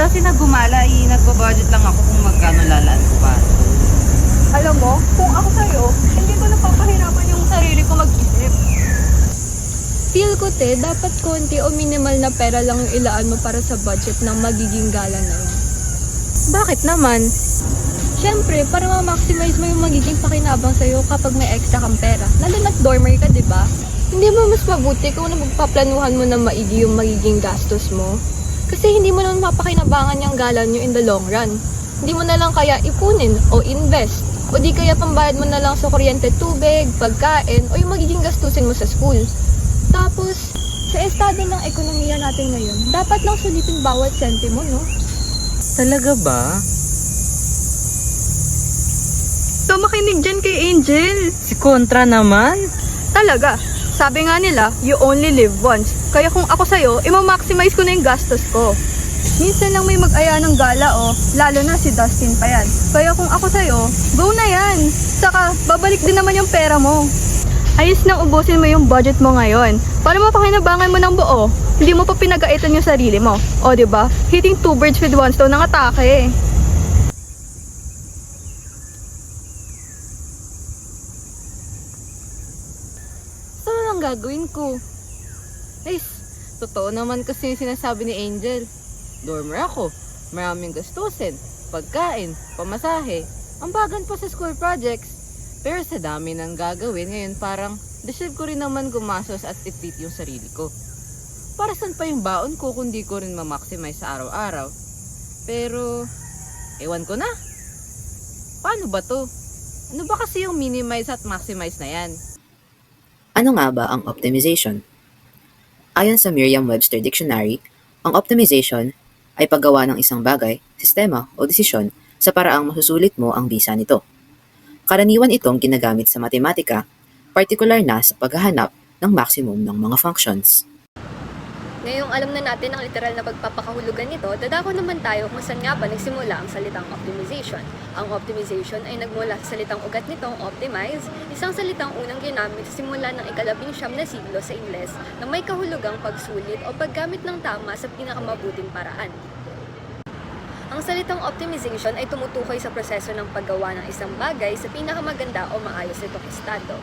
daw sila gumala, eh, nagbo-budget lang ako kung magkano lalaan ko pa. Alam mo, kung ako sa'yo, hindi ko napapahirapan yung sarili ko mag-isip. Feel ko te, dapat konti o minimal na pera lang yung ilaan mo para sa budget ng magiging gala na yun. Bakit naman? Siyempre, para ma-maximize mo yung magiging pakinabang sa'yo kapag may extra kang pera. Lalo na't dormer ka, di ba? Hindi mo mas mabuti kung na magpaplanuhan mo na maigi yung magiging gastos mo. Kasi hindi mo naman mapakinabangan yung gala nyo in the long run. Hindi mo na lang kaya ipunin o invest. O di kaya pambayad mo na lang sa kuryente tubig, pagkain, o yung magiging gastusin mo sa school. Tapos, sa estado ng ekonomiya natin ngayon, dapat lang sulitin bawat sentimo, no? Talaga ba? So, makinig dyan kay Angel. Si Contra naman? Talaga. Sabi nga nila, you only live once. Kaya kung ako sa'yo, ima-maximize ko na yung gastos ko. Minsan lang may mag-aya ng gala, oh. Lalo na si Dustin pa yan. Kaya kung ako sa'yo, go na yan. Saka, babalik din naman yung pera mo. Ayos nang ubusin mo yung budget mo ngayon. Para mapakinabangan mo ng buo, hindi mo pa pinagaitan yung sarili mo. O, ba? Hitting two birds with one stone ng atake. So, anong gagawin ko? Guys, totoo naman kasi yung sinasabi ni Angel. Dormer ako, maraming gastusin, pagkain, pamasahe, ambagan pa sa school projects. Pero sa dami ng gagawin, ngayon parang deserve ko rin naman gumasos at itreat yung sarili ko. Para saan pa yung baon ko kung di ko rin ma-maximize sa araw-araw? Pero, ewan ko na. Paano ba to? Ano ba kasi yung minimize at maximize na yan? Ano nga ba ang optimization? Ayon sa Merriam-Webster Dictionary, ang optimization ay paggawa ng isang bagay, sistema o desisyon sa paraang masusulit mo ang bisa nito. Karaniwan itong ginagamit sa matematika, partikular na sa paghahanap ng maximum ng mga functions. Ngayong alam na natin ang literal na pagpapakahulugan nito, dadako naman tayo kung saan nga ba nagsimula ang salitang optimization. Ang optimization ay nagmula sa salitang ugat nitong optimize, isang salitang unang ginamit simula ng ikalabing siyam na siglo sa Ingles na may kahulugang pagsulit o paggamit ng tama sa pinakamabuting paraan. Ang salitang optimization ay tumutukoy sa proseso ng paggawa ng isang bagay sa pinakamaganda o maayos nitong estado.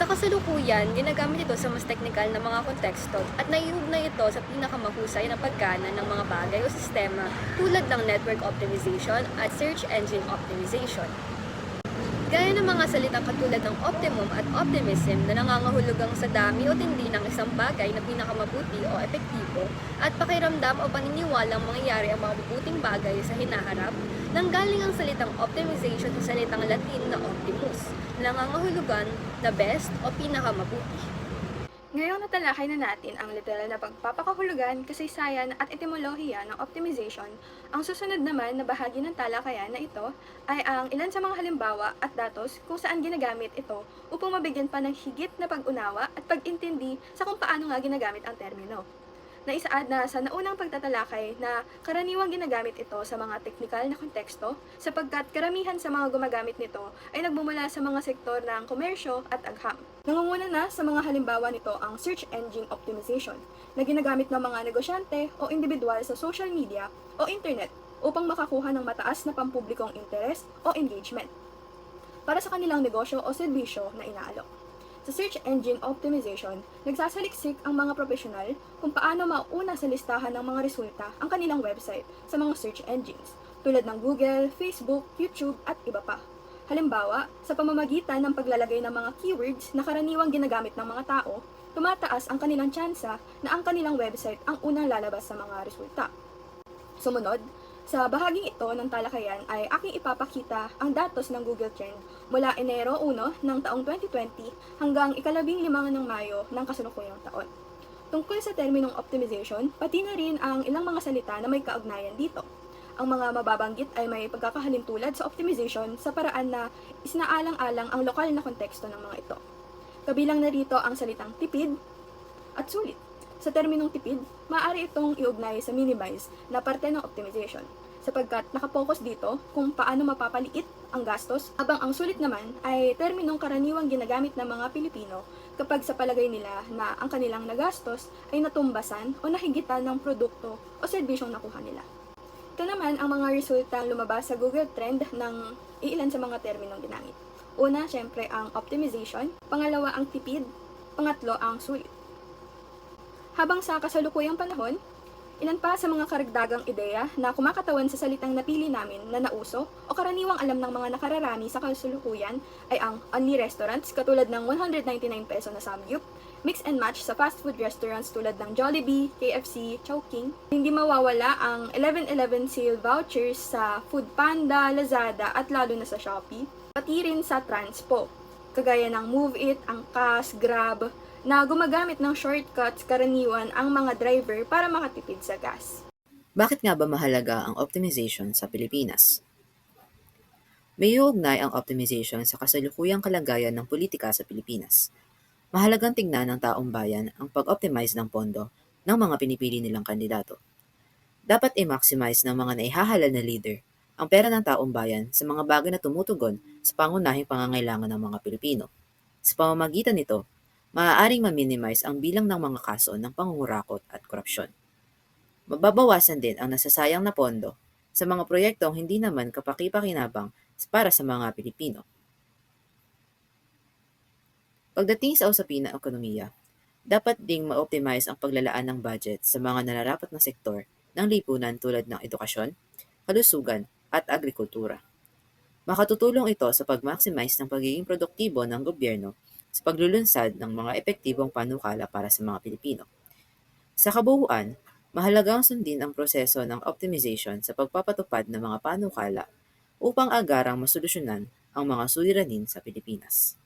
Sa kasalukuyan, ginagamit ito sa mas teknikal na mga konteksto at naiugnay ito sa pinakamahusay na paggana ng mga bagay o sistema tulad ng network optimization at search engine optimization. Gaya ng mga salitang katulad ng optimum at optimism na nangangahulugang sa dami o tindi ng isang bagay na pinakamabuti o epektibo at pakiramdam o paniniwalang mangyayari ang mga mabuting bagay sa hinaharap, nanggaling ang salitang optimization sa salitang Latin na optimus, na nangangahulugan na best o pinakamabuti. Ngayong natalakay na natin ang literal na pagpapakahulugan, kasaysayan at etimolohiya ng optimization, ang susunod naman na bahagi ng talakayan na ito ay ang ilan sa mga halimbawa at datos kung saan ginagamit ito upang mabigyan pa ng higit na pag-unawa at pag-intindi sa kung paano nga ginagamit ang termino. Naisaad na sa naunang pagtatalakay na karaniwang ginagamit ito sa mga teknikal na konteksto sapagkat karamihan sa mga gumagamit nito ay nagmumula sa mga sektor ng komersyo at agham. Nangunguna na sa mga halimbawa nito ang search engine optimization na ginagamit ng mga negosyante o individual sa social media o internet upang makakuha ng mataas na pampublikong interes o engagement para sa kanilang negosyo o serbisyo na inaalok. Sa search engine optimization, nagsasaliksik ang mga profesional kung paano mauna sa listahan ng mga resulta ang kanilang website sa mga search engines tulad ng Google, Facebook, YouTube at iba pa. Halimbawa, sa pamamagitan ng paglalagay ng mga keywords na karaniwang ginagamit ng mga tao, tumataas ang kanilang tsansa na ang kanilang website ang unang lalabas sa mga resulta. Sumunod, sa bahaging ito ng talakayan ay aking ipapakita ang datos ng Google Trend mula Enero 1 ng taong 2020 hanggang ikalabing limang ng Mayo ng kasalukuyang taon. Tungkol sa terminong optimization, pati na rin ang ilang mga salita na may kaugnayan dito. Ang mga mababanggit ay may pagkakahalintulad sa optimization sa paraan na isinaalang-alang ang lokal na konteksto ng mga ito. Kabilang na rito ang salitang tipid at sulit. Sa terminong tipid, maaari itong iugnay sa minimize na parte ng optimization sapagkat nakapokus dito kung paano mapapaliit ang gastos habang ang sulit naman ay terminong karaniwang ginagamit ng mga Pilipino kapag sa palagay nila na ang kanilang nagastos ay natumbasan o nahigitan ng produkto o serbisyong nakuha nila. Ito naman ang mga resultang lumabas sa Google Trend ng iilan sa mga terminong ginamit. Una, syempre ang optimization. Pangalawa, ang tipid. Pangatlo, ang sulit. Habang sa kasalukuyang panahon, ilan pa sa mga karagdagang ideya na kumakatawan sa salitang napili namin na nauso o karaniwang alam ng mga nakararami sa kasalukuyan ay ang only restaurants katulad ng 199 peso na samgyup, mix and match sa fast food restaurants tulad ng Jollibee, KFC, Chowking. Hindi mawawala ang 1111 sale vouchers sa Foodpanda, Lazada at lalo na sa Shopee. Pati rin sa transpo, kagaya ng Move It, Angkas, Grab, na gumagamit ng shortcuts karaniwan ang mga driver para makatipid sa gas. Bakit nga ba mahalaga ang optimization sa Pilipinas? May uugnay ang optimization sa kasalukuyang kalagayan ng politika sa Pilipinas. Mahalagang tingnan ng taong bayan ang pag-optimize ng pondo ng mga pinipili nilang kandidato. Dapat i-maximize ng mga naihahalal na leader ang pera ng taong bayan sa mga bagay na tumutugon sa pangunahing pangangailangan ng mga Pilipino. Sa pamamagitan nito, maaaring ma-minimize ang bilang ng mga kaso ng pangungurakot at korupsyon. Mababawasan din ang nasasayang na pondo sa mga proyektong hindi naman kapaki-pakinabang para sa mga Pilipino. Pagdating sa usapin ng ekonomiya, dapat ding ma-optimize ang paglalaan ng budget sa mga nararapat na sektor ng lipunan tulad ng edukasyon, kalusugan at agrikultura. Makatutulong ito sa pag-maximize ng pagiging produktibo ng gobyerno sa paglulunsad ng mga epektibong panukala para sa mga Pilipino. Sa kabuuan, mahalagang sundin ang proseso ng optimization sa pagpapatupad ng mga panukala upang agarang masolusyonan ang mga suliranin sa Pilipinas.